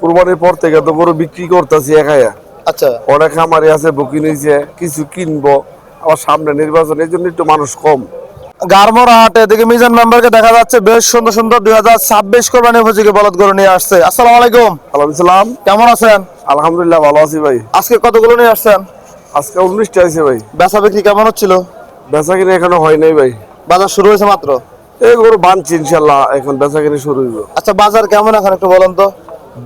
কুরবানির পর থেকে তো গরু বিক্রি করতেছি একাইয়া আচ্ছা। অনেক খামারি আছে বুকি নিয়েছে কিছু কিনবো আবার সামনে নির্বাচন এই জন্য একটু মানুষ কম। গারমোরা হাটে এদিকে মিজান মেম্বারকে দেখা যাচ্ছে বেশ সুন্দর সুন্দর দুই হাজার ছাব্বিশ কোরবানি উপযোগী বলদ গরু নিয়ে আসছে। আসসালামু আলাইকুম। আলাইকুম সালাম। কেমন আছেন? আলহামদুলিল্লাহ ভালো আছি ভাই। আজকে কতগুলো নিয়ে আসছেন? আজকে উনিশটা হয়েছে ভাই। বেচা বিক্রি কেমন হচ্ছিল? বেচা কিনে এখনও হয় নাই ভাই। বাজার শুরু হয়েছে মাত্র? এই গরু বানছি ইনশাল্লাহ এখন বেচা কিনে শুরু হইব। আচ্ছা বাজার কেমন এখন একটু বলেন তো?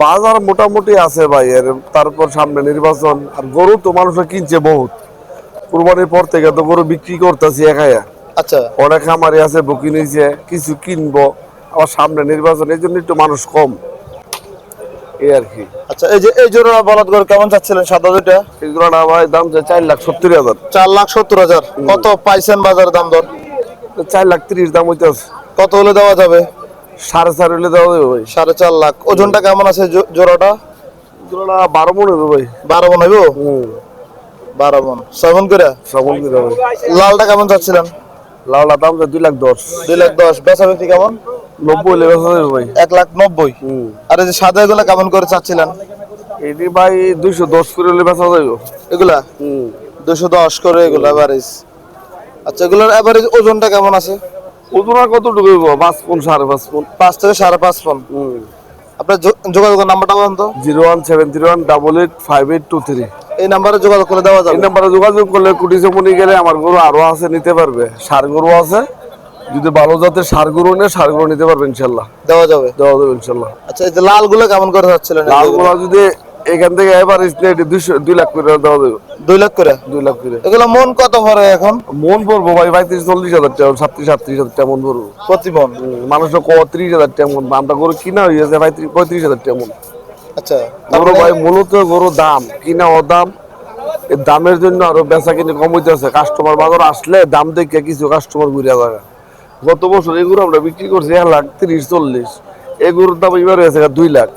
বাজার মোটামুটি আছে ভাই এর তারপর সামনে নির্বাচন আর গরু তো মানুষ কিনছে বহুত। কুরবানির পর থেকে তো গরু বিক্রি করতেছি একাইয়া। আচ্ছা। অনেক খামারি আছে বুকি নিয়েছে কিছু কিনবো আবার সামনে নির্বাচন এই জন্য একটু মানুষ কম। এই আর কি। আচ্ছা এই যে এই জোড়া বলদ গরু কেমন চাচ্ছিলেন? সাদা দুইটা? এগুলো না ভাই দাম চাই চার লাখ সত্তর হাজার। চার লাখ সত্তর হাজার। কত পাইছেন বাজার দাম দর? চার লাখ তিরিশ দাম হইতেছে। কত হলে দেওয়া যাবে? সাড়ে চার হইলে দেওয়া যাবে ভাই। সাড়ে চার লাখ। ওজনটা কেমন আছে জো- জোড়াটা? বারো মনে হবে ভাই। বারো মন হইব? বারো মন। মন করে? শ্রাবণ দিতে ভাই। লালটা কেমন চাচ্ছিলেন? লাউলা দাম দুই লাখ দশ। দুই লাখ দশ। বেচা বিক্রি কেমন? নব্বই হলে বেচা যাবে ভাই। এক লাখ নব্বই। আর এই যে সাদা এগুলা কেমন করে চাচ্ছিলেন? এটি ভাই দুইশো দশ করে হলে বেচা যাবে। এগুলা? হুম। দুশো দশ করে এগুলো অ্যাভারেজ আচ্ছা এগুলোর অ্যাভারেজ ওজনটা কেমন আছে? কতটুকু হইব? পাঁচ পন সাড়ে পাঁচ পন পাঁচ থেকে সাড়ে পাঁচ হুম। আপনার যোগাযোগের নাম্বারটা বলেন তো। Zero one seven three one double eight five eight two three. এই নাম্বারে যোগাযোগ করে দেওয়া যাবে। এই নাম্বারে যোগাযোগ করলে কুটি চমনি গেলে আমার গরু আরও আছে নিতে পারবে। সার গরু আছে। যদি ভালো জাতের সার গরু নেই সার গরু নিতে পারবে ইনশাল্লাহ। দেওয়া যাবে। দেওয়া যাবে ইনশাল্লাহ। আচ্ছা এই যে লালগুলো কেমন করে চাচ্ছিলেন লাল গোলা যদি এখান থেকে এবার দুইশো দুই লাখ করে দেওয়া যাবে। দুই লাখ করে? দুই লাখ করে। এগুলো মন কত ভরে এখন? মন পড়ব ভাই পঁয়ত্রিশ চল্লিশ হাজার টাকা সাতত্রিশ সাতত্রিশ হাজার টাকা মন পড়ব প্রতি মন? মানুষের ক ত্রিশ হাজার টাকা মন? আমরা গরু কিনা হয়েছে পঁয়ত্রিশ পঁয়ত্রিশ হাজার টাকা মন। আচ্ছা। গরু ভাই মূলত গরু দাম কিনা ও দাম এই দামের জন্য আরও বেচা কিনে কম হইতেছে। কাস্টমার বাজার আসলে দাম দেখে কিছু কাস্টমার ঘুরে যাবে গত বছর এগুলো আমরা বিক্রি করছি এক লাখ তিরিশ চল্লিশ। এই গরুর দাম এবার হয়েছে দুই লাখ।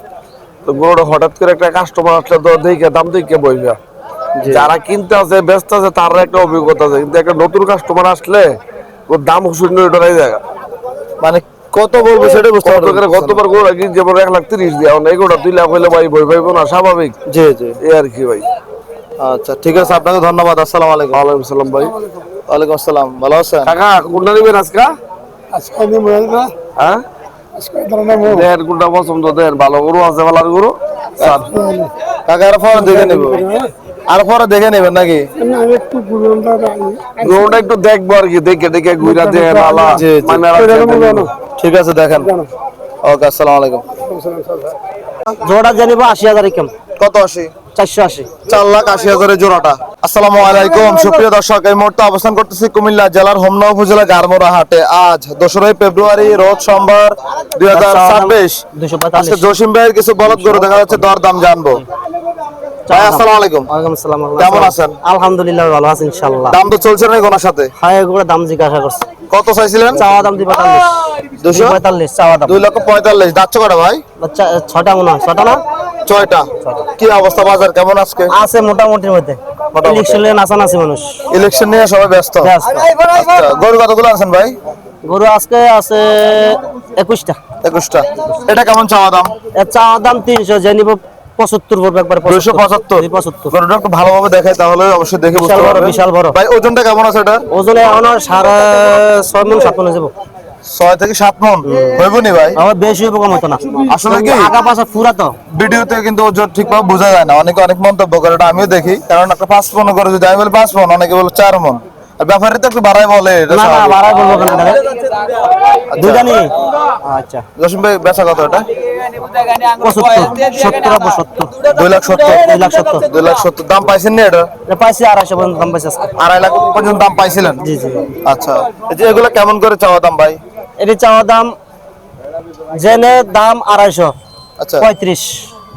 তো গরুটা হঠাৎ করে একটা কাস্টমার আসলে তো দেখে দাম দেখে বইবে। যারা কিনতে আছে ব্যস্ত আছে তার একটা অভিজ্ঞতা আছে। কিন্তু একটা নতুন কাস্টমার আসলে ওর দাম শূন্য ডরাই যায় মানে কত বলব সেটা বুঝতে পারব করে গতবার গরু কিনছে যেমন এক লাখ তিরিশ দিয়ে। এখন এই গরুটা দুই লাখ হইলে ভাই বই পাইবো না স্বাভাবিক। জি জি। এই আর কি ভাই। আচ্ছা ঠিক আছে আপনাকে ধন্যবাদ। আসসালামু আলাইকুম। ওয়ালাইকুম সালাম ভাই। ওয়ালাইকুম আসসালাম। ভালো আছেন? কাকা কোনটা নেবেন আজকা? আজকে আমি মনে না হ্যাঁ? আজকে ধরনের মো দেন কোনটা পছন্দ দেন ভালো গরু আছে ভালো গরু। কাকা আর পরে দেখে নেব। আর পরে দেখে নেবেন নাকি? গরুটা একটু দেখব আর কি দেখে দেখে ঘুরা রাখছেন। ঠিক আছে দেখেন। ওকে আসসালামু আলাইকুম। জোড়া জানিব আশি হাজার কত আশি? চারশো আশি। চার লাখ আশি হাজারের জোড়াটা। আসসালামু আলাইকুম। সুপ্রিয় দর্শক এই মুহূর্তে অবস্থান করতেছি কুমিল্লা জেলার হোমনা উপজেলা গারমোড়া হাটে। আজ দোসরাই ফেব্রুয়ারি রোজ সোমবার দুই হাজার ছাব্বিশ। আজকে জসিম ভাইয়ের কিছু বলদ গরু দেখা যাচ্ছে দর জানব। ভাই আসসালামু আলাইকুম। ওয়ালাইকুম আসসালাম কেমন আছেন? আলহামদুলিল্লাহ ভালো আছি ইনশাল্লাহ দাম তো চলছে না কোনার সাথে? হাই করে দাম জিজ্ঞাসা করছে। কত চাইছিলেন? চাওয়া দাম দাম। লক্ষ যাচ্ছ কটা ভাই? ছটা মনে হয়। ছটা না? ছয়টা। কি অবস্থা বাজার কেমন আজকে? আছে মোটামুটির মধ্যে। ইলেকশনে নাচানাচি মানুষ। ইলেকশন নিয়ে সবাই ব্যস্ত। আচ্ছা, গরু কতগুলো আছেন ভাই? গরু আজকে আছে একুশটা। একুশটা। এটা কেমন চাওয়া দাম? চাওয়া দাম তিনশো যে নিব পঁচাত্তর পড়বে একবার দুইশো পঁচাত্তর। দুই পঁচাত্তর। গরুটা একটু ভালোভাবে দেখাই তাহলে অবশ্যই দেখে বিশাল বড়, বিশাল বড়। ভাই ওজনটা কেমন আছে এটা? ওজনে এখন সাড়ে ছয় মন সাত মনে যাব। ছয় থেকে সাত মন। হইব নি ভাই? আমার বেশি হইব কম হতো না। আসলে কি? আগা পাশা পুরা তো। ভিডিওতে কিন্তু ওজন ঠিকভাবে বোঝা যায় না। অনেকে অনেক মন্তব্য করে এটা আমিও দেখি। কারণ একটা পাঁচ মন করে যদি আমি বলি পাঁচ মন অনেকে বলে চার মন। আর ব্যাপারে তো একটু বাড়াই বলে এটা না না বাড়াই বলব কেন? দুইটা নি আচ্ছা। জসিম ভাই বেচা কত এটা? পঁচাত্তর সত্তর দুই লাখ সত্তর। দুই লাখ সত্তর। দুই লাখ সত্তর। দাম পাইছেন না এটা? এটা পাইছি আড়াইশো পর্যন্ত দাম পাইছি আড়াই লাখ পর্যন্ত দাম পাইছিলেন? জি জি। আচ্ছা। এই যে এগুলো কেমন করে চাওয়া দাম ভাই? এটি চাওয়া দাম জেনে দাম আড়াইশো আচ্ছা। পঁয়ত্রিশ।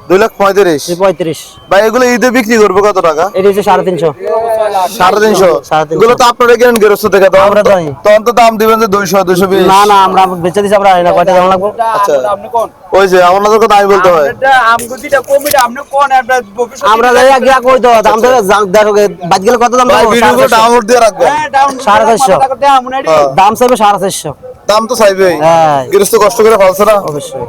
দুই লাখ পঁয়ত্রিশ। পঁয়ত্রিশ। ভাই এগুলো ঈদে বিক্রি করব কত টাকা? এটি হচ্ছে সাড়ে তিনশো। সাড়ে তিনশো? সাড়ে এগুলো তো আপনারা গেরস্ত থেকে? তো আমরা দেই। তখন তো দাম দিবেন যে দুইশো দুইশো বিশ। না না আমরা বেচে দিছি আমরা না কয়টা দাম লাগবো? আচ্ছা। ওই যে আপনাদের কথা আমি বলতে হয়। আমরা যাই আগে কই তো দাম ধরে দেখো বাদ গেলে কত দাম ভাই ভিডিও সাড়ে ডাউনলোড দিয়ে রাখবেন। সাড়ে চারশো। হ্যাঁ। দাম চাইবে সাড়ে চারশো। দাম তো চাইবেই। হ্যাঁ। গৃহস্থ কষ্ট করে ফেলছে না? অবশ্যই।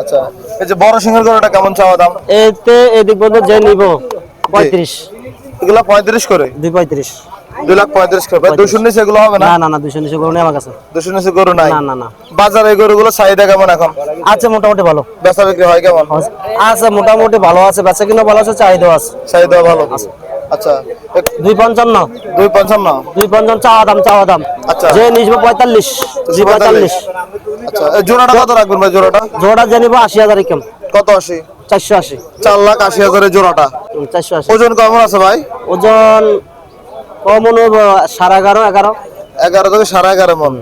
আচ্ছা এই যে বড় সিংহের গরুটা কেমন চাওয়া দাম? এতে এদিক পর্যন্ত যে নিব পঁয়ত্রিশ। এগুলো পঁয়ত্রিশ করে? দুই পঁয়ত্রিশ। দুই লাখ পঁয়ত্রিশ করে। দুশো নিচে এগুলো হবে না? না না না দুশো নিচে গরু নেই আমার কাছে। দুশো নিচে গরু নাই? না না না। বাজারে গরুগুলো চাহিদা কেমন এখন? আছে মোটামুটি ভালো। বেচা বিক্রি হয় কেমন? আছে মোটামুটি ভালো আছে। বেচা কিনা ভালো আছে চাহিদা আছে। চাহিদা ভালো। আচ্ছা দুই পঞ্চান্ন। দুই পঞ্চান্ন। দুই পঞ্চান্ন চাওয়া দাম চাওয়া দাম। আচ্ছা। যে নিচবে পঁয়তাল্লিশ দুই পঁয়তাল্লিশ। আচ্ছা জোড়াটা কত রাখবেন ভাই জোড়াটা? জোড়া যে নিবো আশি হাজার কেম কত আশি? চারশো আশি। চার লাখ আশি হাজারের জোড়াটা। চারশো আশি। ওজন কেমন আছে ভাই? ওজন কমন সাড়ে এগারো এগারো। এগারো থেকে সাড়ে এগারো মন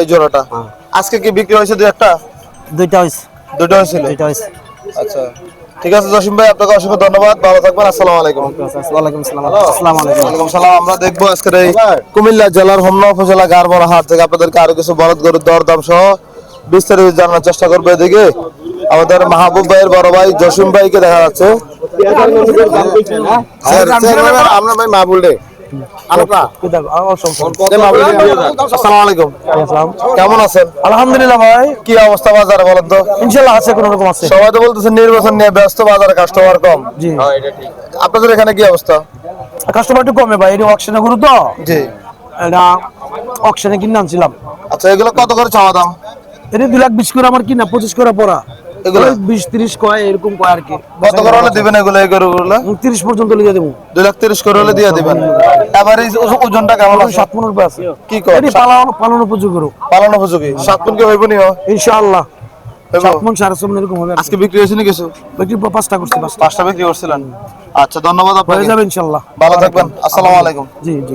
এই জোড়াটা। হ্যাঁ। আজকে কি বিক্রি হয়েছে দুই একটা? দুইটা হয়েছে। দুটো হয়েছিল দুইটা হয়েছে। আচ্ছা। ঠিক আছে জসিম ভাই আপনাকে অসংখ্য ধন্যবাদ। ভালো থাকবেন আসসালামু আলাইকুম। ওয়ালাইকুম সালাম আসসালামু আলাইকুম। ওয়ালাইকুম সালাম আমরা দেখব আজকের এই কুমিল্লা জেলার হোমনা উপজেলা গারবর হাট থেকে আপনাদেরকে আরও কিছু বলদ গরুর দরদাম সহ বিস্তারিত জানার চেষ্টা করব এদিকে। আমাদের মাহবুব ভাইয়ের বড় ভাই জসিম ভাইকে দেখা যাচ্ছে। আমরা ভাই মাহবুল আলাইকুম কেমন আছেন? আলহামদুলিল্লাহ ভাই। কি অবস্থা বাজারে বলেন তো? ইনশাল্লাহ আছে কোনো রকম আছে। সবাই তো বলতেছে নির্বাচন নিয়ে ব্যস্ত বাজারে কাস্টমার কম। জি। আপনাদের এখানে কি অবস্থা? কাস্টমার একটু কমে ভাই এটা অকশনে গরু তো। জি। এটা অকশনে কিনে আনছিলাম। আচ্ছা এগুলো কত করে চাওয়া দাম? এটা দুই লাখ বিশ করে আমার কিনা পঁচিশ করে পড়া। এগুলো? ওই বিশ তিরিশ কয় এরকম কয় আর কি। কত করে হলে দিবেন এগুলো এই গরুগুলো? তিরিশ পর্যন্ত লিখে দেবো। দুই লাখ তিরিশ করে হলে দিয়ে দিবেন। এভারেজ ওজনটা কেমন আছে? সাত মনের উপরে আছে। কি কয়? এটি পালন পালন উপযোগী গরু। পালন কি হইব নি ইনশাআল্লাহ। আজকে বিক্রি হয়েছে নি কিছু? বিক্রি পাঁচটা করছি পাঁচটা। পাঁচটা বিক্রি করছিলেন। আচ্ছা ধন্যবাদ হয়ে যাবে ভালো থাকবেন। আসসালামু আলাইকুম। জি জি।